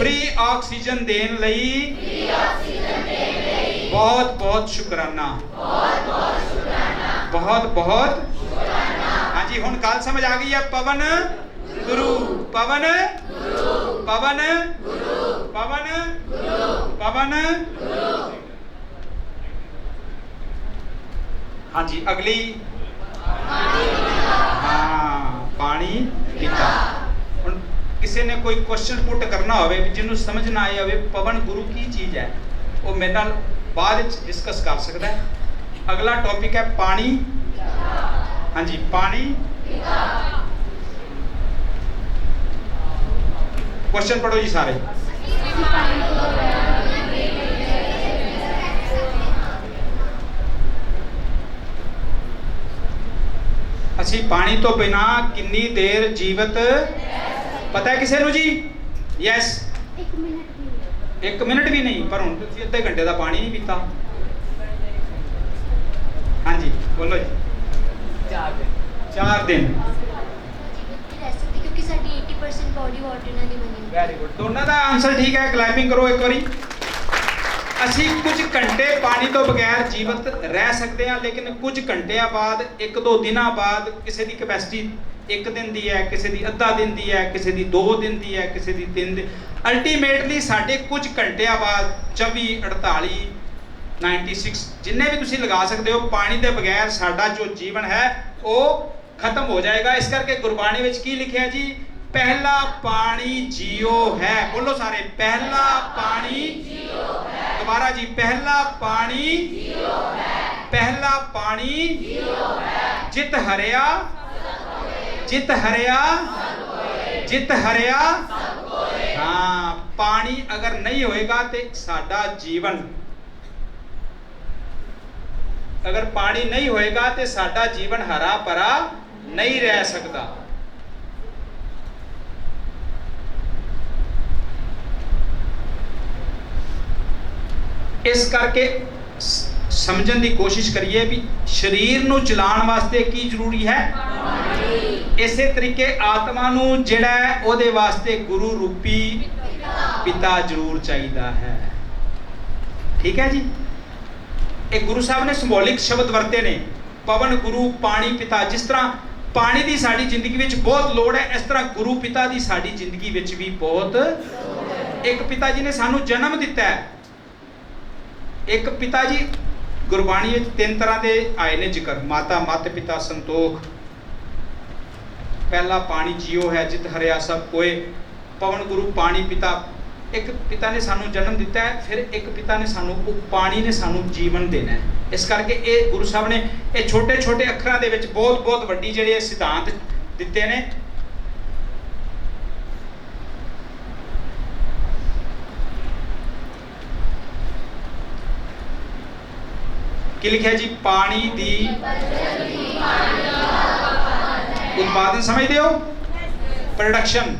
Free oxygen ਦੇਣ ਲਈ free oxygen ਦੇਣ ਲਈ ਬਹੁਤ ਬਹੁਤ ਸ਼ੁਕਰਾਨਾ ਬਹੁਤ ਬਹੁਤ ਸ਼ੁਕਰਾਨਾ। ਬਹੁਤ ਬਹੁਤ ਸ਼ੁਕਰਾਨਾ। ਹਾਂਜੀ ਹੁਣ ਗੱਲ ਸਮਝ ਆ ਗਈ ਹੈ ਪਵਨ ਗੁਰੂ ਪਵਨ ਗੁਰੂ ਪਵਨ ਗੁਰੂ ਪਵਨ ਗੁਰੂ ਪਵਨ ਗੁਰੂ ਹਾਂਜੀ ਅਗਲੀ। ਹਾਂ ਪਾਣੀ ਪਿਤਾ। ਕਿਸੇ ਨੇ ਕੋਈ ਕੁਐਸਚਨ ਪੁੱਟ ਕਰਨਾ ਹੋਵੇ ਵੀ ਜਿਹਨੂੰ ਸਮਝ ਨਾ ਆਏ ਹੋਵੇ ਪਵਨ ਗੁਰੂ ਕੀ ਚੀਜ਼ ਹੈ ਉਹ ਮੇਰੇ ਨਾਲ ਬਾਅਦ ਵਿੱਚ ਡਿਸਕਸ ਕਰ ਸਕਦਾ ਹੈ ਅਗਲਾ ਟੌਪਿਕ ਹੈ ਪਾਣੀ ਹਾਂਜੀ ਪਾਣੀ ਕੁਐਸਚਨ ਪੜੋ ਜੀ ਸਾਰੇ ਅਸੀਂ ਪਾਣੀ ਤੋਂ ਬਿਨਾ ਕਿੰਨੀ ਦੇਰ ਜੀਵਤ ਪਤਾ ਹੈ ਕਿਸੇ ਨੂੰ ਜੀ? ਯੈਸ ਇੱਕ ਮਿੰਟ ਵੀ ਇੱਕ ਮਿੰਟ ਵੀ ਨਹੀਂ ਪਰ ਹੁਣ ਤੁਸੀਂ ਅੱਧੇ ਘੰਟੇ ਦਾ ਪਾਣੀ ਨਹੀਂ ਪੀਤਾ। ਹਾਂਜੀ ਬੋਲੋ ਜੀ। ਚਾਰ ਦਿਨ। 4 ਦਿਨ। ਕਿਉਂਕਿ ਸਾਡੀ 80% ਬਾਡੀ ਵਾਟਰ ਨਾਲ ਹੀ ਬਣੀ। ਹੈ ਵੈਰੀ ਗੁੱਡ ਦੋਨਾਂ ਦਾ ਆਨਸਰ ਠੀਕ ਹੈ ਕਲੈਪਿੰਗ ਕਰੋ ਇੱਕ ਵਾਰੀ। ਅਸੀਂ ਕੁਝ ਘੰਟੇ ਪਾਣੀ ਤੋਂ ਬਗੈਰ ਜੀਵਤ ਰਹਿ ਸਕਦੇ ਹਾਂ ਲੇਕਿਨ ਕੁਝ ਘੰਟਿਆਂ ਬਾਅਦ ਇੱਕ ਦੋ ਦਿਨਾਂ ਬਾਅਦ ਕਿਸੇ ਦੀ ਕੈਪੈਸਿਟੀ ਇੱਕ ਦਿਨ ਦੀ ਹੈ, ਕਿਸੇ ਦੀ ਅੱਧਾ ਦਿਨ ਦੀ ਹੈ, ਕਿਸੇ ਦੀ 2 ਦਿਨ ਦੀ ਹੈ, ਕਿਸੇ ਦੀ 3 ਦਿਨ। ਅਲਟੀਮੇਟਲੀ ਸਾਡੇ ਕੁਝ ਘੰਟਿਆਂ ਬਾਅਦ 24 48 96 ਜਿੰਨੇ ਵੀ ਤੁਸੀਂ ਲਗਾ ਸਕਦੇ ਹੋ, ਪਾਣੀ ਦੇ ਬਗੈਰ ਸਾਡਾ ਜੋ ਜੀਵਨ ਹੈ, ਉਹ ਖਤਮ ਹੋ ਜਾਏਗਾ। ਇਸ ਕਰਕੇ ਗੁਰਬਾਣੀ ਵਿੱਚ ਕੀ ਲਿਖਿਆ ਜੀ? ਪਹਿਲਾ ਪਾਣੀ ਜੀਓ ਹੈ। ਬੋਲੋ ਸਾਰੇ, ਪਹਿਲਾ ਪਾਣੀ ਜੀਓ ਹੈ। ਦੁਬਾਰਾ ਜੀ, ਪਹਿਲਾ ਪਾਣੀ ਜੀਓ ਹੈ। ਪਹਿਲਾ ਪਾਣੀ ਜੀਓ ਹੈ। ਜਿਤ ਹਰਿਆ ਜਿਤ ਹਰਿਆ ਜਿਤ ਹਰਿਆ। ਹਾਂ, ਪਾਣੀ ਅਗਰ ਨਹੀਂ ਹੋਏਗਾ ਤੇ ਸਾਡਾ ਜੀਵਨ। ਅਗਰ ਪਾਣੀ ਨਹੀਂ ਹੋਏਗਾ ਤੇ ਸਾਡਾ ਜੀਵਨ ਹਰਾ ਭਰਾ ਨਹੀਂ ਰਹਿ ਸਕਦਾ। ਇਸ ਕਰਕੇ ਸਮਝਣ ਦੀ ਕੋਸ਼ਿਸ਼ ਕਰੀਏ ਵੀ ਸਰੀਰ ਨੂੰ ਚਲਾਉਣ ਵਾਸਤੇ ਕੀ ਜ਼ਰੂਰੀ ਹੈ? ਇਸੇ ਤਰੀਕੇ ਆਤਮਾ ਨੂੰ ਜਿਹੜਾ ਉਹਦੇ ਵਾਸਤੇ ਗੁਰੂ ਰੂਪੀ ਪਿਤਾ ਜ਼ਰੂਰ ਚਾਹੀਦਾ ਹੈ। ਠੀਕ ਹੈ ਜੀ? ਇਹ ਗੁਰੂ ਸਾਹਿਬ ਨੇ ਸਿੰਬੋਲਿਕ ਸ਼ਬਦ ਵਰਤੇ ਨੇ। ਪਵਨ ਗੁਰੂ, ਪਾਣੀ ਪਿਤਾ, ਜਿਸ ਤਰ੍ਹਾਂ ਪਾਣੀ ਦੀ ਸਾਡੀ ਜ਼ਿੰਦਗੀ ਵਿੱਚ ਬਹੁਤ ਲੋੜ ਹੈ, ਇਸ ਤਰ੍ਹਾਂ ਗੁਰੂ ਪਿਤਾ ਦੀ ਸਾਡੀ ਜ਼ਿੰਦਗੀ ਵਿੱਚ ਵੀ ਬਹੁਤ ਇੱਕ ਪਿਤਾ ਜੀ ਨੇ ਸਾਨੂੰ ਜਨਮ ਦਿੱਤਾ ਹੈ। ਇੱਕ ਪਿਤਾ ਜੀ ਗੁਰਬਾਣੀ ਵਿੱਚ ਤਿੰਨ ਤਰ੍ਹਾਂ ਦੇ ਆਏ ਨੇ ਜ਼ਿਕਰ, ਮਾਤਾ, ਮਤ, ਪਿਤਾ, ਸੰਤੋਖ। ਪਹਿਲਾ ਪਾਣੀ ਜੀਓ ਹੈ, ਜਿਤ ਹਰਿਆ ਸਭ ਕੋਏ। ਪਵਨ ਗੁਰੂ, ਪਾਣੀ ਪਿਤਾ। ਇੱਕ ਪਿਤਾ ਨੇ ਸਾਨੂੰ ਜਨਮ ਦਿੱਤਾ ਹੈ, ਫਿਰ ਇੱਕ ਪਿਤਾ ਨੇ ਸਾਨੂੰ, ਉਹ ਪਾਣੀ ਨੇ ਸਾਨੂੰ ਜੀਵਨ ਦੇਣਾ ਹੈ। ਇਸ ਕਰਕੇ ਇਹ ਗੁਰੂ ਸਾਹਿਬ ਨੇ ਇਹ ਛੋਟੇ ਛੋਟੇ ਅੱਖਰਾਂ ਦੇ ਵਿੱਚ ਬਹੁਤ ਬਹੁਤ ਵੱਡੀ ਜਿਹੜੇ ਸਿਧਾਂਤ ਦਿੱਤੇ ਨੇ। ਕੀ ਲਿਖਿਆ ਜੀ? ਪਾਣੀ ਦੀ ਉਤਪਾਦਨ ਸਮਝਦੇ ਹੋ ਪ੍ਰੋਡਕਸ਼ਨ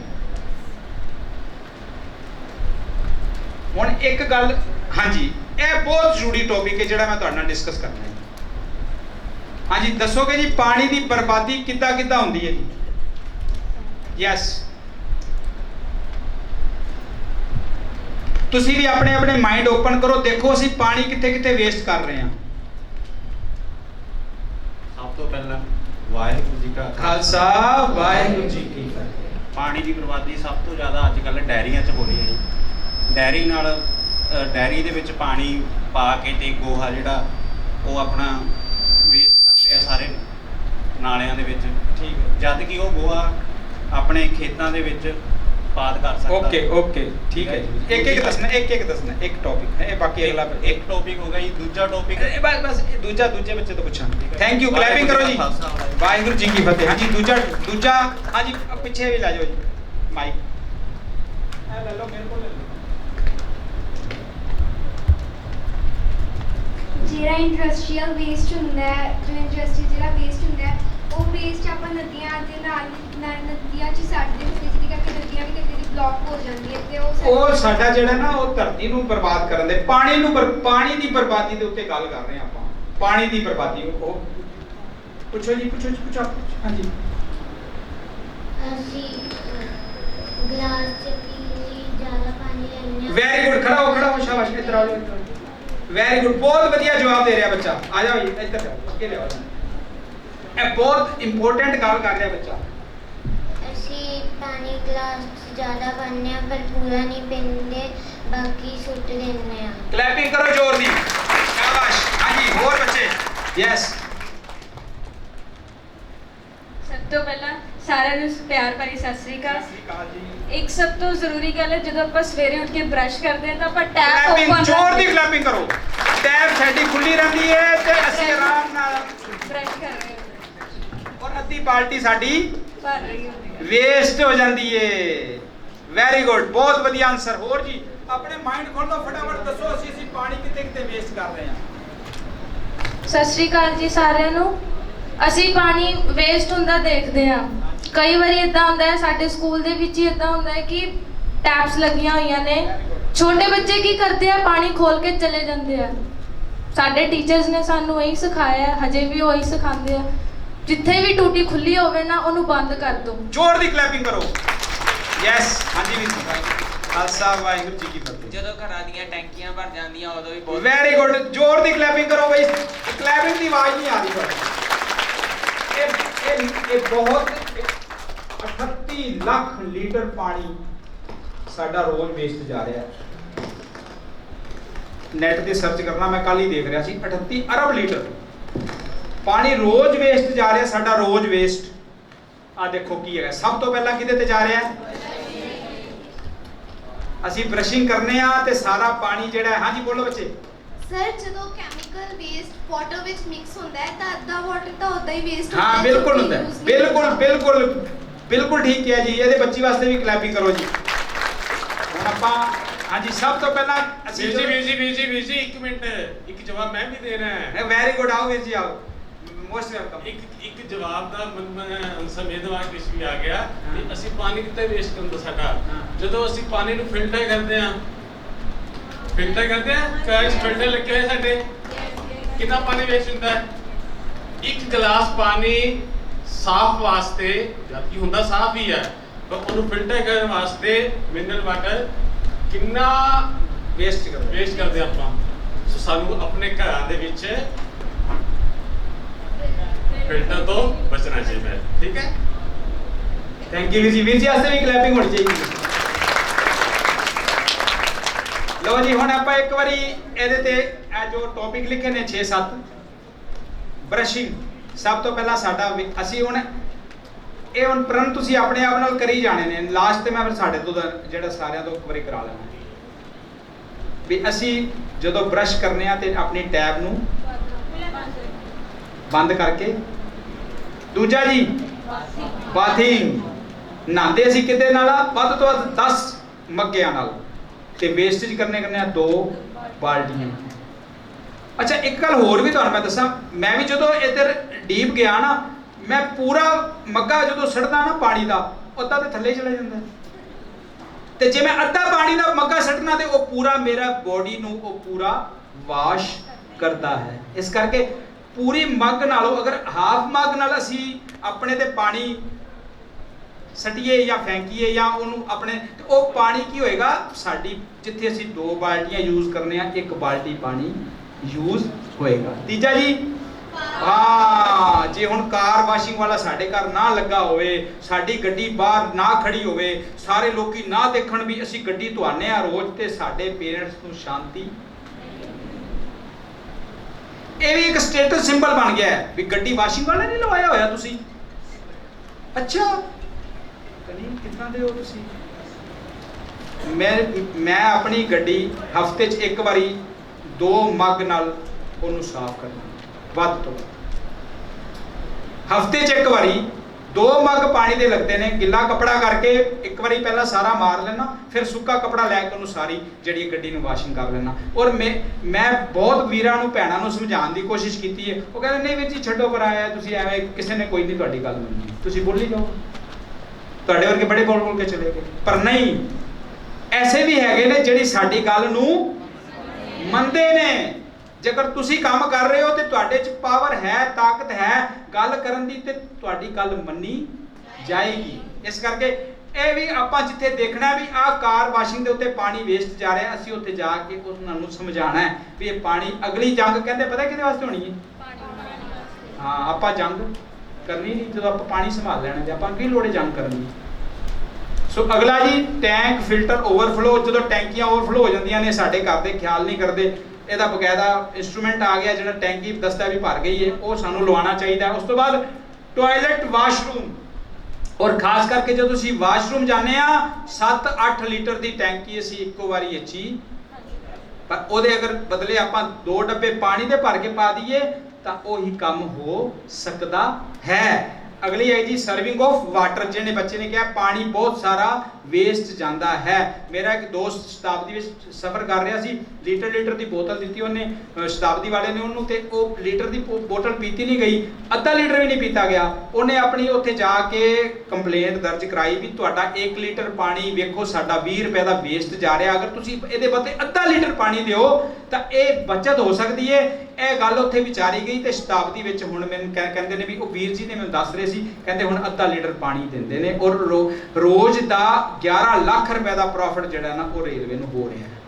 ਹੁਣ ਇੱਕ ਗੱਲ, ਹਾਂਜੀ, ਇਹ ਬਹੁਤ ਜ਼ਰੂਰੀ ਟੌਪਿਕ ਹੈ ਜਿਹੜਾ ਮੈਂ ਤੁਹਾਡੇ ਨਾਲ ਡਿਸਕਸ ਕਰਨਾ ਹੈ। ਹਾਂਜੀ, ਦੱਸੋਗੇ ਜੀ, ਪਾਣੀ ਦੀ ਬਰਬਾਦੀ ਕਿੱਦਾਂ ਕਿੱਦਾਂ ਹੁੰਦੀ ਹੈ ਜੀ? ਯੈਸ ਤੁਸੀਂ ਵੀ ਆਪਣੇ ਆਪਣੇ ਮਾਈਂਡ ਓਪਨ ਕਰੋ, ਦੇਖੋ ਅਸੀਂ ਪਾਣੀ ਕਿੱਥੇ ਕਿੱਥੇ ਵੇਸਟ ਕਰ ਰਹੇ ਹਾਂ ਸਭ ਤੋਂ ਪਹਿਲਾਂ ਵਾਹਿਗੁਰੂ ਜੀ ਕਾ ਖਾਲਸਾ ਵਾਹਿਗੁਰੂ ਜੀ ਕੀ ਫਤਿਹ। ਪਾਣੀ ਦੀ ਬਰਬਾਦੀ ਸਭ ਤੋਂ ਜ਼ਿਆਦਾ ਅੱਜ ਕੱਲ੍ਹ ਡੈਰੀਆਂ 'ਚ ਹੋ ਰਹੀ ਹੈ ਜੀ। ਡੈਰੀ ਨਾਲ ਡੈਰੀ ਦੇ ਵਿੱਚ ਪਾਣੀ ਪਾ ਕੇ ਤੇ ਗੋਹਾ ਜਿਹੜਾ ਉਹ ਆਪਣਾ ਵੇਸਟ ਕਰਦੇ ਆ ਸਾਰੇ ਨਾਲਿਆਂ ਦੇ ਵਿੱਚ। ਠੀਕ ਹੈ। ਜਦ ਕਿ ਉਹ ਗੋਹਾ ਆਪਣੇ ਖੇਤਾਂ ਦੇ ਵਿੱਚ ਪਾਦ ਕਰ ਸਕਦਾ। ਓਕੇ ਓਕੇ ਠੀਕ ਹੈ ਜੀ। ਇੱਕ ਇੱਕ ਦੱਸਣਾ ਇੱਕ ਇੱਕ ਦੱਸਣਾ ਇੱਕ ਟੌਪਿਕ ਹੈ ਇਹ ਬਾਕੀ ਅਗਲਾ ਇੱਕ- ਇੱਕ ਟੌਪਿਕ ਹੋ ਗਿਆ ਜੀ ਦੂਜਾ ਟੌਪਿਕ ਇਹ ਬਸ ਬਸ ਇਹ ਦੂਜਾ ਦੂਜੇ ਬੱਚੇ ਤੋਂ ਪੁੱਛਾਂ ਠੀਕ ਹੈ। ਥੈਂਕ ਯੂ ਕਲੈਪਿੰਗ ਕਰੋ ਜੀ। ਵਾਹਿਗੁਰੂ ਜੀ ਕਾ ਫਤਿਹ। ਹਾਂਜੀ ਦੂਜਾ ਦੂਜਾ ਹਾਂਜੀ ਪਿੱਛੇ ਵੀ ਲੈ ਜਾਓ ਜੀ ਮਾਈਕ ਇਹ ਲੈ ਲਓ ਮੇਰੇ ਕੋਲ ਲੈ ਲਓ। ਜਿਹੜਾ ਇੰਡਸਟਰੀਅਲ ਵੇਸਟ ਹੁੰਦਾ ਹੈ ਜੋ ਇੰਡਸਟਰੀ ਜਿਹੜਾ ਵੇਸਟ ਹੁੰਦਾ ਹੈ ਉਹ ਵੇਸਟ ਆਪਾਂ ਨਦੀਆਂ ਦੇ ਨਾਲ ਨਦੀਆਂ 'ਚ ਛੱਡਦੇ ਹੁੰਦੇ ਜਿਹਦੇ ਕਰਕੇ ਨਦੀਆਂ ਵੀ ਕਦੇ ਬਲੌਕ ਹੋ ਜਾਂਦੀ ਹੈ ਤੇ ਉਹ ਸਾਡੇ- ਉਹ ਸਾਡਾ ਜਿਹੜਾ ਨਾ ਉਹ ਧਰਤੀ ਨੂੰ ਬਰਬਾਦ ਕਰਨ ਦੇ ਪਾਣੀ ਨੂੰ ਪਾਣੀ ਦੀ ਬਰਬਾਦੀ ਦੇ ਉੱਤੇ ਗੱਲ ਕਰ ਰਹੇ ਹਾਂ ਆਪਾਂ। ਪਾਣੀ ਦੀ ਬਰਬਾਦੀ ਉਹ ਪੁੱਛੋ ਜੀ ਪੁੱਛੋ ਜੀ ਪੁੱਛੋ ਹਾਂਜੀ। ਅਸੀਂ ਗਲਾਸ ਚ ਪੀ ਲਈ ਜ਼ਿਆਦਾ ਪਾਣੀ ਸ਼ਾਬਾਸ਼ ਇੱਧਰ ਆਓ ਵੈਰੀ ਗੁੱਡ ਬਹੁਤ ਵਧੀਆ ਜਵਾਬ ਦੇ ਰਿਹਾ ਬੱਚਾ। ਆ ਜਾਓ ਜੀ ਇੱਧਰ ਜਾਓ ਅੱਗੇ ਲਿਆਓ। ਇਹ ਬਹੁਤ ਇੰਪੋਰਟੈਂਟ ਗੱਲ ਕਰ ਰਿਹਾ ਬੱਚਾ। ਅਸੀਂ ਪਾਣੀ ਗਲਾਸ 'ਚ ਜ਼ਿਆਦਾ ਪਾਉਂਦੇ ਹਾਂ ਪਰ ਪੂਰਾ ਨਹੀਂ ਪੀਂਦੇ ਬਾਕੀ ਸੁੱਟ ਦਿੰਦੇ ਹਾਂ। ਕਲੈਪਿੰਗ ਕਰੋ ਜ਼ੋਰ ਦੀ। ਸ਼ਾਬਾਸ਼। ਹਾਂਜੀ ਹੋਰ ਬੱਚੇ? ਯੈਸ ਸਭ ਤੋਂ ਪਹਿਲਾਂ ਸਾਰਿਆਂ ਨੂੰ ਪਿਆਰ ਭਰੀ ਸਤਿ ਸ੍ਰੀ ਅਕਾਲ। ਅਕਾਲ ਜੀ। ਇੱਕ ਸਭ ਤੋਂ ਜ਼ਰੂਰੀ ਗੱਲ ਹੈ ਜਦੋਂ ਆਪਾਂ ਸਵੇਰੇ ਉੱਠ ਕੇ ਬ੍ਰਸ਼ ਕਰਦੇ ਹਾਂ ਤਾਂ ਆਪਾਂ ਟੈਪ ਕਲੈਪਿੰਗ ਓਪਨ ਜ਼ੋਰ ਦੀ ਕਲੈਪਿੰਗ ਕਰੋ। ਟੈਬ ਸਾਡੀ ਖੁੱਲੀ ਰਹਿੰਦੀ ਹੈ ਤੇ ਅਸੀਂ ਆਰਾਮ ਨਾਲ ਬ੍ਰਸ਼ ਕਰ ਰਹੇ ਹੁੰਦੇ ਔਰ ਅੱਧੀ ਬਾਲਟੀ ਸਾਡੀ ਹਾਂ। ਭਰ ਰਹੀ ਹੁੰਦੀ ਹੈ। ਵੇਸਟ ਹੋ ਜਾਂਦੀ ਏ। ਵੈਰੀ ਗੁੱਡ ਬਹੁਤ ਵਧੀਆ ਆਨਸਰ ਹੋਰ ਜੀ, ਆਪਣੇ ਮਾਈਂਡ ਖੋਲੋ ਫਟਾਫਟ ਦੱਸੋ ਅਸੀਂ ਅਸੀਂ ਪਾਣੀ ਕਿਤੇ ਕਿਤੇ ਵੇਸਟ ਕਰ ਰਹੇ ਹਾਂ। ਸਤਿ ਸ਼੍ਰੀ ਅਕਾਲ ਜੀ ਸਾਰਿਆਂ ਨੂੰ। ਅਸੀਂ ਪਾਣੀ ਵੇਸਟ ਹੁੰਦਾ ਦੇਖਦੇ ਹਾਂ। ਕਈ ਵਾਰੀ ਇਦਾਂ ਹੁੰਦਾ ਹੈ, ਸਾਡੇ ਸਕੂਲ ਦੇ ਵਿੱਚ ਹੀ ਇਦਾਂ ਹੁੰਦਾ ਹੈ ਕਿ ਟੈਪਸ ਲੱਗੀਆਂ ਹੋਈਆਂ ਨੇ। ਛੋਟੇ ਬੱਚੇ ਕੀ ਕਰਦੇ ਆ, ਪਾਣੀ ਖੋਲ ਕੇ ਚਲੇ ਜਾਂਦੇ ਆ। ਸਾਡੇ ਟੀਚਰਸ ਨੇ ਸਾਨੂੰ ਇਹੀ ਸਿਖਾਇਆ, ਹਜੇ ਵੀ ਉਹੀ ਸਿਖਾਉਂਦੇ ਆ। ਜਿੱਥੇ ਵੀ ਟੂਟੀ ਖੁੱਲੀ ਹੋਵੇ ਨਾ ਉਹਨੂੰ ਬੰਦ ਕਰ ਦਿਓ ਜ਼ੋਰ ਦੀ ਕਲੈਪਿੰਗ ਕਰੋ। ਯੈਸ ਹਾਂਜੀ ਵੀ ਖਾਲਸਾ ਵਾਹਿਗੁਰੂ ਜੀ ਕੀ ਫਤਿਹ। ਜਦੋਂ ਘਰਾਂ ਦੀਆਂ ਟੈਂਕੀਆਂ ਭਰ ਜਾਂਦੀਆਂ ਉਦੋਂ ਵੀ ਬਹੁਤ ਵੈਰੀ ਗੁੱਡ ਜ਼ੋਰ ਦੀ ਕਲੈਪਿੰਗ ਕਰੋ ਬਈ। ਕਲੈਪਿੰਗ ਦੀ ਆਵਾਜ਼ ਨਹੀਂ ਆ ਰਹੀ ਇਹ ਇਹ ਇਹ ਬਹੁਤ ਇਹ 38 ਲੱਖ ਲੀਟਰ ਪਾਣੀ ਸਾਡਾ ਰੋਜ਼ ਵੇਸਟ ਜਾ ਰਿਹਾ ਹੈ। ਨੈਟ ਤੇ ਸਰਚ ਕਰਨਾ ਮੈਂ ਕੱਲ ਹੀ ਦੇਖ ਰਿਹਾ ਸੀ। 38 ਅਰਬ ਲੀਟਰ। ਪਾਣੀ ਰੋਜ਼ ਵੇਸਟ ਜਾ ਰਿਹਾ ਸਾਡਾ ਰੋਜ਼ ਵੇਸਟ ਆ ਦੇਖੋ ਕੀ ਹੈਗਾ। ਸਭ ਤੋਂ ਪਹਿਲਾਂ ਕਿਹਦੇ ਤੇ ਜਾ ਰਿਹਾ ਹੈ? ਅਸੀਂ ਬ੍ਰਸ਼ਿੰਗ ਕਰਨੇ ਆ ਤੇ ਸਾਰਾ ਪਾਣੀ ਜਿਹੜਾ ਹੈ ਹਾਂਜੀ ਬੋਲੋ ਬੱਚੇ। ਸਰ ਜਦੋਂ ਕੈਮੀਕਲ ਵੇਸਟ ਵਾਟਰ ਵਿੱਚ ਮਿਕਸ ਹੁੰਦਾ ਹੈ ਤਾਂ ਅੱਧਾ ਵਾਟਰ ਤਾਂ ਉਦਾਂ ਹੀ ਵੇਸਟ ਹਾਂ ਬਿਲਕੁਲ ਹੁੰਦਾ ਹੈ। ਬਿਲਕੁਲ ਬਿਲਕੁਲ ਬਿਲਕੁਲ ਠੀਕ ਹੈ ਜੀ। ਇਹਦੇ ਬੱਚੀ ਵਾਸਤੇ ਵੀ ਕਲੈਪਿੰਗ ਕਰੋ ਜੀ। ਹੁਣ ਆਪਾਂ ਹਾਂਜੀ ਸਭ ਤੋਂ ਪਹਿਲਾਂ ਅਸੀਂ ਵੀਰ ਜੀ ਵੀਰ ਜੀ ਵੀਰ ਜੀ ਵੀਰ ਜੀ ਇੱਕ ਮਿੰਟ। ਇੱਕ ਜਵਾਬ ਮੈਂ ਵੀ ਦੇਣਾ ਹੈ ਵੈਰੀ ਗੁੱਡ ਆਓ ਵੀਰ ਜੀ ਆਓ। ਮੋਸਟ ਵੈਲਕਮ ਇੱਕ ਇੱਕ ਜਵਾਬ ਦਾ ਸਮੇਦਵਾਰ ਕਿਸ ਵੀ ਆ ਗਿਆ ਕਿ ਅਸੀਂ ਪਾਣੀ ਕਿੱਥੇ ਵੇਸਟ ਕਰਦਾ ਸਾਡਾ। ਜਦੋਂ ਅਸੀਂ ਪਾਣੀ ਨੂੰ ਫਿਲਟਰ ਕਰਦੇ ਹਾਂ ਫਿਲਟਰ ਕਰਦੇ ਹਾਂ ਕਾਇਸ ਫਿਲਟਰ ਲੱਗੇ ਹੋਏ ਸਾਡੇ ਕਿੰਨਾ ਪਾਣੀ ਵੇਸਟ ਹੁੰਦਾ ਹੈ? ਇੱਕ ਗਲਾਸ ਪਾਣੀ ਸਾਫ਼ ਵਾਸਤੇ ਜਦਕਿ ਹੁੰਦਾ ਸਾਫ਼ ਹੀ ਹੈ ਪਰ ਉਹਨੂੰ ਫਿਲਟਰ ਕਰਨ ਵਾਸਤੇ ਮਿਨਰਲ ਵਾਟਰ ਕਿੰਨਾ ਵੇਸਟ ਕਰੋ ਵੇਸਟ ਕਰਦੇ ਆਪਾਂ? ਸੋ ਸਾਨੂੰ ਆਪਣੇ ਘਰਾਂ ਦੇ ਵਿੱਚ ਫਿਲਟਰ ਤੋਂ ਬਚਣਾ ਚਾਹੀਦਾ ਹੈ। ਠੀਕ ਹੈ? ਥੈਂਕ ਯੂ ਜੀ। ਵੀਰ ਜੀ ਵਾਸਤੇ ਵੀ ਕਲੈਪਿੰਗ ਹੋਣੀ ਚਾਹੀਦੀ ਲਓ ਜੀ, ਹੁਣ ਆਪਾਂ ਇੱਕ ਵਾਰੀ ਇਹਦੇ ਤੇ ਇਹ ਜੋ ਟੌਪਿਕ ਲਿਖੇ ਨੇ 6-7 ਬ੍ਰਸ਼ਿੰਗ ਸਭ ਤੋਂ ਪਹਿਲਾਂ ਸਾਡਾ ਅਸੀਂ ਹੁਣ ਇਹ ਹੁਣ ਪ੍ਰਣ ਤੁਸੀਂ ਆਪਣੇ ਆਪ ਨਾਲ ਕਰੀ ਜਾਣੇ ਨੇ। ਲਾਸਟ ਤੇ ਮੈਂ ਫਿਰ ਸਾਡੇ ਤੋਂ ਜਿਹੜਾ ਸਾਰਿਆਂ ਤੋਂ ਇੱਕ ਵਾਰੀ ਕਰਾ ਲੈਣਾ ਵੀ ਅਸੀਂ ਜਦੋਂ ਬ੍ਰਸ਼ ਕਰਨੇ ਆ ਤੇ ਆਪਣੀ ਟੈਬ ਨੂੰ ਬੰਦ ਕਰਕੇ ਦੂਜਾ ਜੀ, ਬਾਥਿੰਗ। ਨਹਾਉਂਦੇ ਅਸੀਂ ਕਿਤੇ ਨਾਲ ਵੱਧ ਤੋਂ ਵੱਧ 10 ਮੱਗਿਆਂ ਨਾਲ। ਤੇ ਵੇਸਟੇਜ ਕਰਨੇ ਕਰਨੇ ਆ ਦੋ ਬਾਲਟੀਆਂ। ਅੱਛਾ, ਇੱਕ ਗੱਲ ਹੋਰ ਵੀ ਤੁਹਾਨੂੰ ਮੈਂ ਦੱਸਾਂ। ਮੈਂ ਵੀ ਜਦੋਂ ਇੱਧਰ ਡੀਪ ਗਿਆ ਨਾ, ਮੈਂ ਪੂਰਾ ਮੱਗਾ ਜਦੋਂ ਸੜਦਾ ਨਾ ਪਾਣੀ ਦਾ, ਅੱਧਾ ਤੇ ਥੱਲੇ ਚਲਾ ਜਾਂਦਾ। ਤੇ ਜੇ ਮੈਂ ਅੱਧਾ ਪਾਣੀ ਦਾ ਮੱਗਾ ਸੱਟਣਾ ਤੇ ਉਹ ਪੂਰਾ ਮੇਰਾ ਬੋਡੀ ਨੂੰ ਉਹ ਪੂਰਾ ਵਾਸ਼ ਕਰਦਾ ਹੈ। ਇਸ ਕਰਕੇ ਪੂਰੀ ਮੱਗ ਨਾਲੋਂ, ਅਗਰ ਹਾਫ ਮੱਗ ਨਾਲ ਅਸੀਂ ਆਪਣੇ ਤੇ ਪਾਣੀ ਸਟੀਏ ਜਾਂ ਫੈਂਕੀਏ ਜਾਂ ਉਹਨੂੰ ਆਪਣੇ, ਤੇ ਉਹ ਪਾਣੀ ਕੀ ਹੋਏਗਾ? ਸਾਡੀ, ਜਿੱਥੇ ਅਸੀਂ ਦੋ ਬਾਲਟੀਆਂ ਯੂਜ਼ ਕਰਨੇ ਆ, ਇੱਕ ਬਾਲਟੀ ਪਾਣੀ ਯੂਜ਼ ਹੋਏਗਾ। ਤੀਜਾ ਜੀ ਹਾਂ ਜੇ ਹੁਣ ਕਾਰ ਵਾਸ਼ਿੰਗ ਵਾਲਾ ਸਾਡੇ ਘਰ ਨਾ ਲੱਗਾ ਹੋਵੇ, ਸਾਡੀ ਗੱਡੀ ਬਾਹਰ ਨਾ ਖੜੀ ਹੋਵੇ, ਸਾਰੇ ਲੋਕੀ ਨਾ ਦੇਖਣ ਵੀ ਅਸੀਂ ਗੱਡੀ ਧੁਆਨੇ ਆ ਰੋਜ਼, ਤੇ ਸਾਡੇ ਪੇਰੈਂਟਸ ਨੂੰ ਸ਼ਾਂਤੀ ਇਹ ਵੀ ਇੱਕ ਸਟੇਟਸ ਸਿੰਬਲ ਬਣ ਗਿਆ ਹੈ ਵੀ ਗੱਡੀ ਵਾਸ਼ਿੰਗ ਵਾਲਾ ਨਹੀਂ ਲਵਾਇਆ ਹੋਇਆ ਤੁਸੀਂ। ਅੱਛਾ। ਕਨੀ ਕਿੱਦਾਂ ਦੇ ਹੋ ਤੁਸੀਂ? ਮੈਂ ਮੈਂ ਆਪਣੀ ਗੱਡੀ ਹਫ਼ਤੇ 'ਚ ਇੱਕ ਵਾਰੀ ਦੋ ਮੱਗ ਨਾਲ ਉਹਨੂੰ ਸਾਫ਼ ਕਰਨਾ। ਵੱਧ ਤੋਂ ਹਫ਼ਤੇ 'ਚ ਇੱਕ ਵਾਰੀ ਦੋ ਮੱਗ ਪਾਣੀ ਦੇ ਲੱਗਦੇ ਨੇ, ਗਿੱਲਾ ਕਪੜਾ ਕਰਕੇ ਇੱਕ ਵਾਰੀ ਪਹਿਲਾਂ ਸਾਰਾ ਮਾਰ ਲੈਣਾ, ਫਿਰ ਸੁੱਕਾ ਕਪੜਾ ਲੈ ਕੇ ਉਹਨੂੰ ਸਾਰੀ ਜਿਹੜੀ ਗੱਡੀ ਨੂੰ ਵਾਸ਼ਿੰਗ ਕਰ ਲੈਣਾ। ਔਰ ਮੈਂ ਮੈਂ ਬਹੁਤ ਵੀਰਾਂ ਨੂੰ, ਭੈਣਾਂ ਨੂੰ ਸਮਝਾਉਣ ਦੀ ਕੋਸ਼ਿਸ਼ ਕੀਤੀ ਹੈ। ਉਹ ਕਹਿੰਦੇ, ਨਹੀਂ ਵੀਰ ਜੀ, ਛੱਡੋ ਪਰ ਆਇਆ, ਤੁਸੀਂ ਐਵੇਂ ਕਿਸੇ ਨੇ ਕੋਈ ਨਹੀਂ ਤੁਹਾਡੀ ਗੱਲ ਮੰਨੀ। ਤੁਸੀਂ ਬੋਲੀ ਜਾਓ। ਤੁਹਾਡੇ ਵਰਗੇ ਬੜੇ ਬੋਲ ਬੋਲ ਕੇ ਚਲੇ ਗਏ। ਪਰ ਨਹੀਂ, ਐਸੇ ਵੀ ਹੈਗੇ ਨੇ ਜਿਹੜੀ ਸਾਡੀ ਗੱਲ ਨੂੰ ਮੰਨਦੇ ਨੇ। ਜੇਕਰ ਤੁਸੀਂ ਕੰਮ ਕਰ ਰਹੇ ਹੋ ਤੇ ਤੁਹਾਡੇ 'ਚ ਪਾਵਰ ਹੈ, ਤਾਕਤ ਹੈ, ਗੱਲ ਕਰਨ ਦੀ ਤੇ ਤੁਹਾਡੀ ਗੱਲ ਮੰਨੀ ਜਾਏਗੀ। ਇਸ ਕਰਕੇ ਇਹ ਵੀ ਆਪਾਂ ਜਿੱਥੇ ਦੇਖਣਾ ਵੀ ਆਹ ਕਾਰ ਵਾਸ਼ਿੰਗ ਦੇ ਉੱਤੇ ਪਾਣੀ ਵੇਸਟ ਜਾ ਰਿਹਾ, ਅਸੀਂ ਉੱਥੇ ਜਾ ਕੇ ਉਹਨਾਂ ਨੂੰ ਸਮਝਾਉਣਾ ਹੈ ਵੀ ਇਹ ਪਾਣੀ ਅਗਲੀ ਜੰਗ ਕਹਿੰਦੇ ਪਤਾ ਕਿਹਦੇ ਵਾਸਤੇ ਹੋਣੀ ਹੈ? ਹਾਂ, ਆਪਾਂ ਜੰਗ ਕਰਨੀ ਨਹੀਂ, ਜਦੋਂ ਆਪਾਂ ਪਾਣੀ ਸੰਭਾਲ ਲੈਣਾ ਤੇ ਆਪਾਂ ਕੀ ਲੋੜ ਹੈ ਜੰਗ ਕਰਨ ਦੀ? ਸੋ ਅਗਲਾ ਜੀ ਟੈਂਕ ਫਿਲਟਰ ਓਵਰਫਲੋ ਜਦੋਂ ਟੈਂਕੀਆਂ ਓਵਰਫਲੋ ਹੋ ਜਾਂਦੀਆਂ ਨੇ, ਸਾਡੇ ਘਰ ਦੇ ਖਿਆਲ ਨਹੀਂ ਕਰਦੇ। ਇਹਦਾ ਬਕਾਇਦਾ ਇੰਸਟਰੂਮੈਂਟ ਆ ਗਿਆ ਜਿਹੜਾ ਟੈਂਕੀ ਦੱਸਦਾ ਵੀ ਭਰ ਗਈ ਹੈ, ਉਹ ਸਾਨੂੰ ਲਵਾਉਣਾ ਚਾਹੀਦਾ ਉਸ ਤੋਂ ਬਾਅਦ ਟਾਇਲਟ ਵਾਸ਼ਰੂਮ ਔਰ ਖਾਸ ਕਰਕੇ ਜਦੋਂ ਤੁਸੀਂ ਵਾਸ਼ਰੂਮ ਜਾਂਦੇ ਆ 7-8 ਲੀਟਰ ਦੀ ਟੈਂਕੀ ਅਸੀਂ ਇੱਕੋ ਵਾਰੀ ਵਿੱਚ ਪਰ ਉਹਦੇ ਅਗਰ ਬਦਲੇ ਆਪਾਂ ਦੋ ਡੱਬੇ ਪਾਣੀ ਦੇ ਭਰ ਕੇ ਪਾ ਦਈਏ, ਤਾਂ ਉਹੀ ਕੰਮ ਹੋ ਸਕਦਾ ਹੈ। ਅਗਲੀ ਹੈ ਜੀ ਸਰਵਿੰਗ ਆਫ ਵਾਟਰ ਜਿਹਨੇ ਬੱਚੇ ਨੇ ਕਿਹਾ, ਪਾਣੀ ਬਹੁਤ ਸਾਰਾ ਵੇਸਟ ਜਾਂਦਾ ਹੈ। ਮੇਰਾ ਇੱਕ ਦੋਸਤ ਸ਼ਤਾਬਦੀ ਵਿੱਚ ਸਫ਼ਰ ਕਰ ਰਿਹਾ ਸੀ। ਲੀਟਰ ਲੀਟਰ ਦੀ ਬੋਤਲ ਦਿੱਤੀ ਉਹਨੇ ਸ਼ਤਾਬਦੀ ਵਾਲੇ ਨੇ ਉਹਨੂੰ ਤੇ ਉਹ ਲੀਟਰ ਦੀ ਬੋਤਲ ਪੀਤੀ ਨਹੀਂ ਗਈ, ਅੱਧਾ ਲੀਟਰ ਵੀ ਨਹੀਂ ਪੀਤਾ ਗਿਆ। ਉਹਨੇ ਆਪਣੀ ਉੱਥੇ ਜਾ ਕੇ ਕੰਪਲੇਂਟ ਦਰਜ ਕਰਾਈ ਵੀ ਤੁਹਾਡਾ 1 ਲੀਟਰ ਪਾਣੀ ਵੇਖੋ, ਸਾਡਾ 20 ਰੁਪਏ ਦਾ ਵੇਸਟ ਜਾ ਰਿਹਾ। ਅਗਰ ਤੁਸੀਂ ਇਹਦੇ ਬਦਲੇ ਅੱਧਾ ਲੀਟਰ ਪਾਣੀ ਦਿਓ, ਤਾਂ ਇਹ ਬਚਤ ਹੋ ਸਕਦੀ ਹੈ ਇਹ ਗੱਲ ਉੱਥੇ ਵਿਚਾਰੀ ਗਈ ਤੇ ਸ਼ਤਾਬਦੀ ਵਿੱਚ ਹੁਣ ਮੈਨੂੰ ਕਹਿ- ਕਹਿੰਦੇ ਨੇ ਵੀ ਉਹ ਵੀਰ ਜੀ ਨੇ ਮੈਨੂੰ ਦੱਸ ਰਹੇ ਸੀ, ਕਹਿੰਦੇ ਹੁਣ ਅੱਧਾ ਲੀਟਰ ਪਾਣੀ ਦਿੰਦੇ ਨੇ। ਔਰ ਰੋ- ਰੋਜ਼ ਦਾ 11 ਲੱਖ ਰੁਪਏ ਦਾ ਪ੍ਰੋਫਿਟ ਜਿਹੜਾ ਨਾ ਉਹ ਰੇਲਵੇ ਨੂੰ ਹੋ ਰਿਹਾ। ਹੈ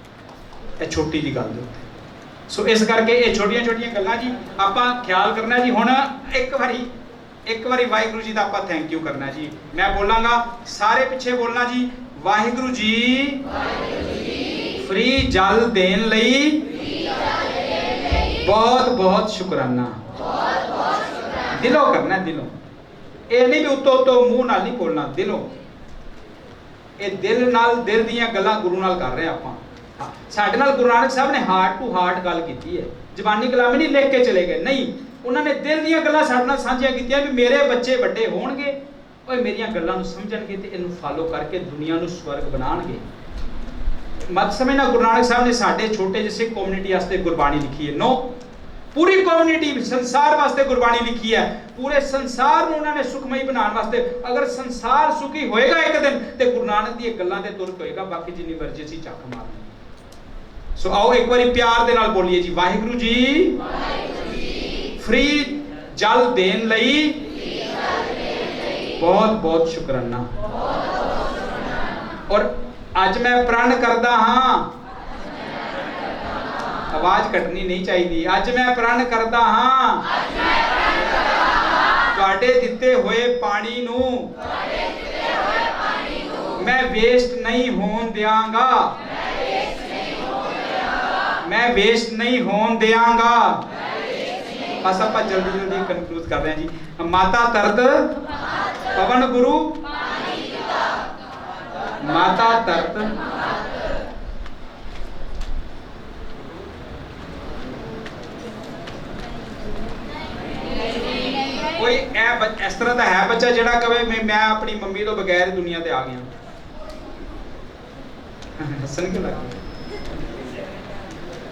ਇਹ ਛੋਟੀ ਜੀ ਗੱਲ ਦੇ ਉੱਤੇ। ਸੋ ਇਸ ਕਰਕੇ ਇਹ ਛੋਟੀਆਂ ਛੋਟੀਆਂ ਗੱਲਾਂ ਜੀ, ਆਪਾਂ ਖਿਆਲ ਕਰਨਾ ਜੀ, ਹੁਣ ਇੱਕ ਵਾਰੀ ਇੱਕ ਵਾਰੀ ਵਾਹਿਗੁਰੂ ਜੀ ਦਾ ਆਪਾਂ ਥੈਂਕ ਯੂ ਕਰਨਾ ਜੀ। ਮੈਂ ਬੋਲਾਂਗਾ, ਸਾਰੇ ਪਿੱਛੇ ਬੋਲਣਾ ਜੀ, ਵਾਹਿਗੁਰੂ ਜੀ ਫ੍ਰੀ ਜਲ ਦੇਣ ਲਈ ਬਹੁਤ ਬਹੁਤ ਸ਼ੁਕਰਾਨਾ। ਦਿਲੋਂ ਕਰਨਾ, ਦਿਲੋਂ। ਇਹ ਨਹੀਂ ਵੀ ਉੱਤੋਂ ਉੱਤੋਂ ਮੂੰਹ ਨਾਲ ਨਹੀਂ ਬੋਲਣਾ, ਦਿਲੋਂ। ਇਹ ਦਿਲ ਨਾਲ, ਦਿਲ ਦੀਆਂ ਗੱਲਾਂ ਗੁਰੂ ਨਾਲ ਕਰ ਰਹੇ ਆਪਾਂ। ਸਾਡੇ ਨਾਲ ਗੁਰੂ ਨਾਨਕ ਸਾਹਿਬ ਨੇ ਹਾਰਟ ਟੂ ਹਾਰਟ ਗੱਲ ਕੀਤੀ ਹੈ। ਜ਼ਬਾਨੀ ਕਲਾਮੀ ਨਹੀਂ ਲਿਖ ਕੇ ਚਲੇ ਗਏ। ਨਹੀਂ, ਉਹਨਾਂ ਨੇ ਦਿਲ ਦੀਆਂ ਗੱਲਾਂ ਸਾਡੇ ਨਾਲ ਸਾਂਝੀਆਂ ਕੀਤੀਆਂ ਵੀ ਮੇਰੇ ਬੱਚੇ ਵੱਡੇ ਹੋਣਗੇ। ਓਏ, ਮੇਰੀਆਂ ਗੱਲਾਂ ਨੂੰ ਸਮਝਣਗੇ ਤੇ ਇਹਨੂੰ ਫਾਲੋ ਕਰਕੇ ਦੁਨੀਆ ਨੂੰ ਸਵਰਗ ਬਣਾਉਣਗੇ। ਮਤ ਸਮਝਣਾ ਗੁਰੂ ਨਾਨਕ ਸਾਹਿਬ ਨੇ ਸਾਡੇ ਛੋਟੇ ਜਿਹੇ ਸਿੱਖ ਕਮਿਊਨਿਟੀ ਵਾਸਤੇ ਗੁਰਬਾਣੀ ਲਿਖੀ ਹੈ। ਨੋ ਪੂਰੀ ਕਮਿਊਨਿਟੀ ਸੰਸਾਰ ਵਾਸਤੇ ਗੁਰਬਾਣੀ ਲਿਖੀ ਹੈ। ਪੂਰੇ ਸੰਸਾਰ ਨੂੰ ਉਹਨਾਂ ਨੇ ਸੁਖਮਈ ਬਣਾਉਣ ਵਾਸਤੇ। ਅਗਰ ਸੰਸਾਰ ਸੁਖੀ ਹੋਏਗਾ ਇੱਕ ਦਿਨ, ਤੇ ਗੁਰੂ ਨਾਨਕ ਦੀਆਂ ਗੱਲਾਂ ਤੇ ਤੁਰ ਹੋਏਗਾ ਬਾਕੀ ਜਿੰਨੀ ਮਰਜ਼ੀ ਅਸੀਂ ਚੱਕ ਮਾਰਨੀ ਸੋ ਆਓ ਇੱਕ ਵਾਰੀ ਪਿਆਰ ਦੇ ਨਾਲ ਬੋਲੀਏ ਜੀ, ਵਾਹਿਗੁਰੂ ਜੀ। ਫ੍ਰੀ ਜਲ ਦੇਣ ਲਈ ਬਹੁਤ ਬਹੁਤ ਸ਼ੁਕਰਾਨਾ। ਔਰ ਅੱਜ ਮੈਂ ਪ੍ਰਣ ਕਰਦਾ ਹਾਂ। ਆਵਾਜ਼ ਕੱਟਣੀ ਨਹੀਂ ਚਾਹੀਦੀ। ਅੱਜ ਮੈਂ ਪ੍ਰਣ ਕਰਦਾ ਹਾਂ। ਤੁਹਾਡੇ ਦਿੱਤੇ ਹੋਏ ਪਾਣੀ ਨੂੰ ਮੈਂ ਵੇਸਟ ਨਹੀਂ ਹੋਣ ਦਿਆਂਗਾ। ਮੈਂ ਵੇਸਟ ਨਹੀਂ ਹੋਣ ਦਿਆਂਗਾ। ਬਸ ਆਪਾਂ ਜਲਦੀ ਜਲਦੀ ਕਨਕਲੂਡ ਕਰਦੇ ਹਾਂ ਜੀ। ਮਾਤਾ ਤਰਤ, ਪਵਨ ਗੁਰੂ, ਮਾਤਾ ਤਰਤ। ਕੋਈ ਇਹ ਇਸ ਤਰ੍ਹਾਂ ਦਾ ਹੈ ਬੱਚਾ ਜਿਹੜਾ ਕਵੇ ਮੈਂ ਆਪਣੀ ਮੰਮੀ ਤੋਂ ਬਗੈਰ ਹੀ ਦੁਨੀਆ ਤੇ ਆ ਗਿਆ। ਹੱਸਣ ਕਿਉਂ ਲੱਗ ਗਏ।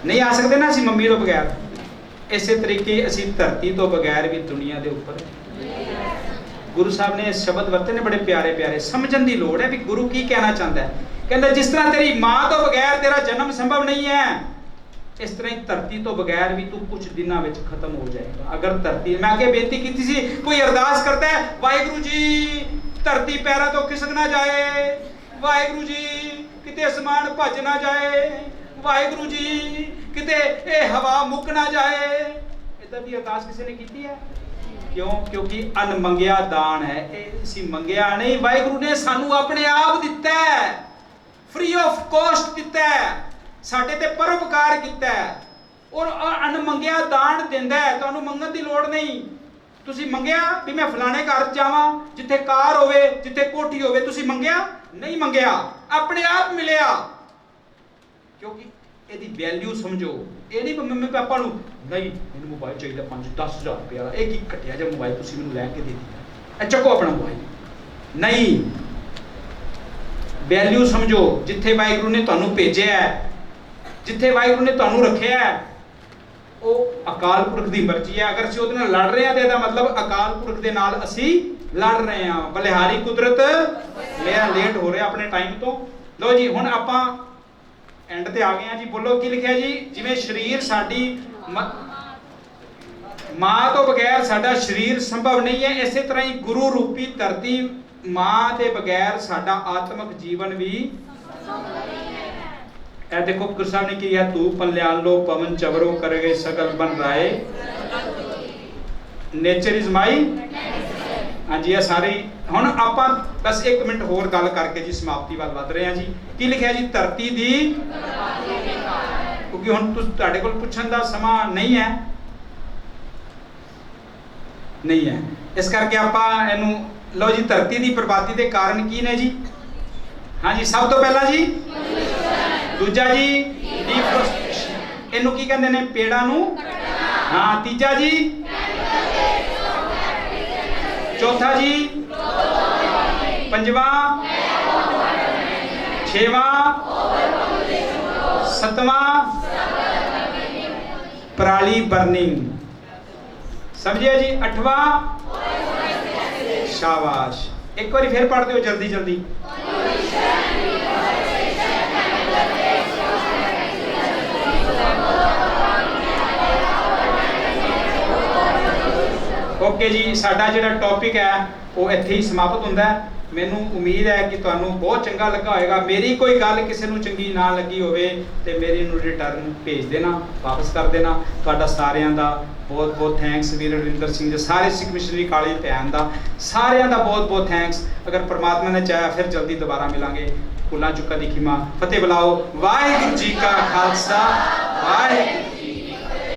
ਨਹੀਂ ਆ ਸਕਦੇ ਨਾ ਅਸੀਂ ਮੰਮੀ ਤੋਂ ਬਗੈਰ। ਇਸੇ ਤਰੀਕੇ ਅਸੀਂ ਧਰਤੀ ਤੋਂ ਬਗੈਰ ਵੀ ਦੁਨੀਆ ਦੇ ਉੱਪਰ। ਗੁਰੂ ਸਾਹਿਬ ਨੇ ਸ਼ਬਦ ਵਰਤੇ ਨੇ ਬੜੇ ਪਿਆਰੇ ਪਿਆਰੇ। ਸਮਝਣ ਦੀ ਲੋੜ ਹੈ ਵੀ ਗੁਰੂ ਕੀ ਕਹਿਣਾ ਚਾਹੁੰਦਾ ਹੈ। ਕਹਿੰਦਾ, ਜਿਸ ਤਰ੍ਹਾਂ ਤੇਰੀ ਮਾਂ ਤੋਂ ਬਗੈਰ ਤੇਰਾ ਜਨਮ ਸੰਭਵ ਨਹੀਂ ਹੈ, ਇਸ ਤਰ੍ਹਾਂ ਹੀ ਧਰਤੀ ਤੋਂ ਬਗੈਰ ਵੀ ਤੂੰ ਕੁਝ ਦਿਨਾਂ ਵਿੱਚ ਖਤਮ ਹੋ ਜਾਏਗਾ। ਅਗਰ ਧਰਤੀ ਮੈਂ ਅੱਗੇ ਬੇਨਤੀ ਕੀਤੀ ਸੀ, ਕੋਈ ਅਰਦਾਸ ਕਰਦਾ ਹੈ, ਵਾਹਿਗੁਰੂ ਜੀ, ਧਰਤੀ ਪੈਰਾਂ ਤੋਂ ਖਿਸਕ ਨਾ ਜਾਏ। ਵਾਹਿਗੁਰੂ ਜੀ, ਕਿਤੇ ਅਸਮਾਨ ਭੱਜ ਨਾ ਜਾਏ। ਵਾਹਿਗੁਰੂ ਜੀ, ਕਿਤੇ ਇਹ ਹਵਾ ਮੁੱਕ ਨਾ ਜਾਏ। ਇਦਾਂ ਦੀ ਅਰਦਾਸ ਕਿਸੇ ਨੇ ਕੀਤੀ ਹੈ? ਕਿਉਂ? ਕਿਉਂਕਿ ਅਨ ਦਾਨ ਹੈ। ਇਹ ਅਸੀਂ ਮੰਗਿਆ ਨਹੀਂ, ਵਾਹਿਗੁਰੂ ਨੇ ਸਾਨੂੰ ਆਪਣੇ ਆਪ ਦਿੱਤਾ ਹੈ। ਫ੍ਰੀ ਆਫ ਕੋਸਟ ਦਿੱਤਾ ਹੈ। ਸਾਡੇ ਤੇ ਪਰਉਪਕਾਰ ਕੀਤਾ ਹੈ। ਔਰ ਅਨ ਦਾਨ ਦਿੰਦਾ ਹੈ। ਤੁਹਾਨੂੰ ਮੰਗਣ ਦੀ ਲੋੜ ਨਹੀਂ। ਤੁਸੀਂ ਮੰਗਿਆ ਵੀ ਮੈਂ ਫਲਾਣੇ ਘਰ ਜਾਵਾਂ, ਜਿੱਥੇ ਕਾਰ ਹੋਵੇ, ਜਿੱਥੇ ਕੋਠੀ ਹੋਵੇ, ਤੁਸੀਂ ਮੰਗਿਆ? ਨਹੀਂ ਮੰਗਿਆ। ਆਪਣੇ ਆਪ ਮਿਲਿਆ। ਕਿਉਂਕਿ ਇਹਦੀ ਵੈਲਿਊ ਸਮਝੋ। ਇਹ ਨਹੀਂ ਮੰਮੀ ਪਾਪਾ ਨੂੰ, ਨਹੀਂ, ਮੈਨੂੰ ਮੋਬਾਈਲ ਚਾਹੀਦਾ 5 10000 ਰੁਪਏ ਵਾਲਾ। ਇਹ ਕੀ ਘਟਿਆ ਜਿਹਾ ਮੋਬਾਈਲ ਤੁਸੀਂ ਮੈਨੂੰ ਲੈ ਕੇ ਦੇ ਦਿੱਤਾ? ਇਹ ਚੱਕੋ ਆਪਣਾ ਮੋਬਾਈਲ ਨਹੀਂ। ਵੈਲਿਊ ਸਮਝੋ। ਜਿੱਥੇ ਵਾਹਿਗੁਰੂ ਨੇ ਤੁਹਾਨੂੰ ਭੇਜਿਆ ਹੈ, ਜਿੱਥੇ ਵਾਹਿਗੁਰੂ ਨੇ ਤੁਹਾਨੂੰ ਰੱਖਿਆ ਹੈ, ਉਹ ਅਕਾਲ ਪੁਰਖ ਦੀ ਮਰਜ਼ੀ ਹੈ। ਅਗਰ ਅਸੀਂ ਉਹਦੇ ਨਾਲ ਲੜ ਰਹੇ ਹਾਂ ਤੇ ਇਹਦਾ ਮਤਲਬ ਅਕਾਲ ਪੁਰਖ ਦੇ ਨਾਲ ਅਸੀਂ ਲੜ ਰਹੇ ਹਾਂ। ਬਲਿਹਾਰੀ ਕੁਦਰਤ, ਮੇਰਾ ਲੇਟ ਹੋ ਰਿਹਾ ਆਪਣੇ ਟਾਈਮ ਤੋਂ। ਲੋ ਜੀ, ਹੁਣ ਆਪਾਂ ਐਂਡ ਤੇ ਆ ਗਏ ਆ ਜੀ। ਬੋਲੋ, ਕੀ ਲਿਖਿਆ ਜੀ? ਜਿਵੇਂ ਸਰੀਰ ਸਾਡੀ ਮਾਂ ਤੋਂ ਬਗੈਰ ਸਾਡਾ ਸਰੀਰ ਸੰਭਵ ਨਹੀਂ ਹੈ, ਇਸੇ ਤਰ੍ਹਾਂ ਹੀ ਗੁਰੂ ਰੂਪੀ ਧਰਤੀ ਮਾਂ ਦੇ ਬਗੈਰ ਸਾਡਾ ਆਤਮਿਕ ਜੀਵਨ ਵੀ ਇਹ ਦੇਖੋ, ਗੁਰੂ ਸਾਹਿਬ ਨੇ ਕੀ ਹੈ ਤੂੰ ਪਲਿਆਨ ਲੋ ਪਵਨ ਚਵਰੋ ਕਰਗੇ ਸਗਲ ਬਨ ਰਾਏ। ਨੇਚਰ ਇਜ਼ ਮਾਈ ਹਾਂਜੀ, ਇਹ ਸਾਰੇ ਹੁਣ ਆਪਾਂ ਬਸ 1 ਮਿੰਟ ਹੋਰ ਗੱਲ ਕਰਕੇ ਜੀ, ਸਮਾਪਤੀ ਵੱਲ ਵੱਧ ਰਹੇ ਹਾਂ ਜੀ। ਕੀ ਲਿਖਿਆ ਜੀ? ਧਰਤੀ ਦੀ ਕਿਉਂਕਿ ਹੁਣ ਤੁਸ, ਤੁਹਾਡੇ ਕੋਲ ਪੁੱਛਣ ਦਾ ਸਮਾਂ ਨਹੀਂ ਹੈ। ਨਹੀਂ ਹੈ। ਇਸ ਕਰਕੇ ਆਪਾਂ ਇਹਨੂੰ, ਲਓ ਜੀ, ਧਰਤੀ ਦੀ ਬਰਬਾਦੀ ਦੇ ਕਾਰਨ ਕੀ ਨੇ ਜੀ? ਹਾਂਜੀ ਸਭ ਤੋਂ ਪਹਿਲਾਂ ਜੀ, ਦੂਜਾ ਜੀ ਡੀਫੋਰੈਸਟੇਸ਼ਨ ਇਹਨੂੰ ਕੀ ਕਹਿੰਦੇ ਨੇ? ਪੇੜਾਂ ਨੂੰ ਹਾਂ, ਤੀਜਾ ਜੀ, ਚੌਥਾ ਜੀ ਪੰਜਵਾਂ, ਛੇਵਾਂ, ਸਤਵਾਂ, ਪਰਾਲੀ ਬਰਨਿੰਗ। ਸਮਝਿਆ ਜੀ? ਅਠਵਾਂ, ਸ਼ਾਬਾਸ਼। ਇੱਕ ਵਾਰੀ ਫੇਰ ਪੜ੍ਹ ਦਿਓ ਜਲਦੀ ਜਲਦੀ। ਓਕੇ ਜੀ, ਸਾਡਾ ਜਿਹੜਾ ਟੌਪਿਕ ਹੈ, ਉਹ ਇੱਥੇ ਹੀ ਸਮਾਪਤ ਹੁੰਦਾ ਹੈ। ਮੈਨੂੰ ਉਮੀਦ ਹੈ ਕਿ ਤੁਹਾਨੂੰ ਬਹੁਤ ਚੰਗਾ ਲੱਗਾ ਹੋਵੇਗਾ ਮੇਰੀ ਕੋਈ ਗੱਲ ਕਿਸੇ ਨੂੰ ਚੰਗੀ ਨਾ ਲੱਗੀ ਹੋਵੇ ਤੇ ਮੇਰੀ ਨੂੰ ਰਿਟਰਨ ਭੇਜ ਦੇਣਾ, ਵਾਪਸ ਕਰ ਦੇਣਾ। ਤੁਹਾਡਾ ਸਾਰਿਆਂ ਦਾ ਬਹੁਤ ਬਹੁਤ ਥੈਂਕਸ ਵੀਰ ਰਵਿੰਦਰ ਸਿੰਘ ਦੇ ਸਾਰੇ ਸਿੱਖ ਮਿਸ਼ਨਰੀ ਕਾਲਜ ਭੈਣ ਦਾ। ਸਾਰਿਆਂ ਦਾ ਬਹੁਤ ਬਹੁਤ ਥੈਂਕਸ ਅਗਰ ਪ੍ਰਮਾਤਮਾ ਨੇ ਚਾਹਿਆ, ਫਿਰ ਜਲਦੀ ਦੁਬਾਰਾ ਮਿਲਾਂਗੇ। ਕੁੱਲਾ ਚੁੱਕਾ ਦੀ ਖਿਮਾ। ਫਤਿਹ ਬੁਲਾਓ। ਵਾਹਿਗੁਰੂ ਜੀ ਕਾ ਖਾਲਸਾ। ਵਾਹਿਗੁਰੂ